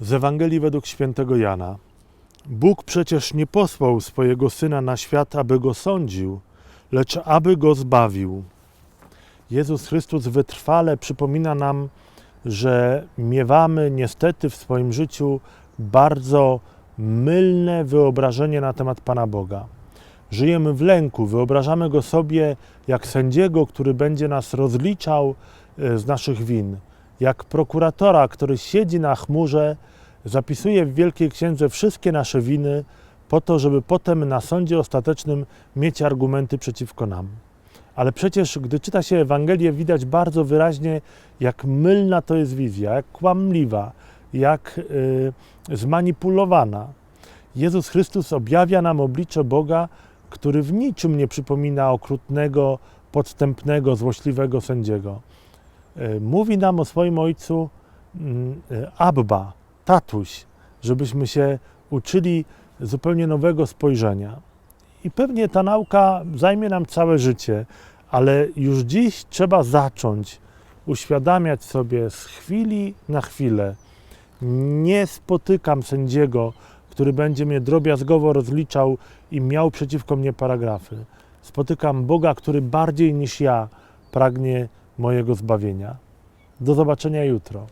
Z Ewangelii według świętego Jana. Bóg przecież nie posłał swojego Syna na świat, aby go sądził, lecz aby go zbawił. Jezus Chrystus wytrwale przypomina nam, że miewamy niestety w swoim życiu bardzo mylne wyobrażenie na temat Pana Boga. Żyjemy w lęku, wyobrażamy go sobie jak sędziego, który będzie nas rozliczał e, z naszych win, jak prokuratora, który siedzi na chmurze, zapisuje w Wielkiej Księdze wszystkie nasze winy, po to, żeby potem na sądzie ostatecznym mieć argumenty przeciwko nam. Ale przecież, gdy czyta się Ewangelię, widać bardzo wyraźnie, jak mylna to jest wizja, jak kłamliwa, jak y, zmanipulowana. Jezus Chrystus objawia nam oblicze Boga, który w niczym nie przypomina okrutnego, podstępnego, złośliwego sędziego. Y, Mówi nam o swoim Ojcu mm, y, Abba, tatuś, żebyśmy się uczyli zupełnie nowego spojrzenia. I pewnie ta nauka zajmie nam całe życie, ale już dziś trzeba zacząć uświadamiać sobie z chwili na chwilę. Nie spotykam sędziego, który będzie mnie drobiazgowo rozliczał i miał przeciwko mnie paragrafy. Spotykam Boga, który bardziej niż ja pragnie mojego zbawienia. Do zobaczenia jutro.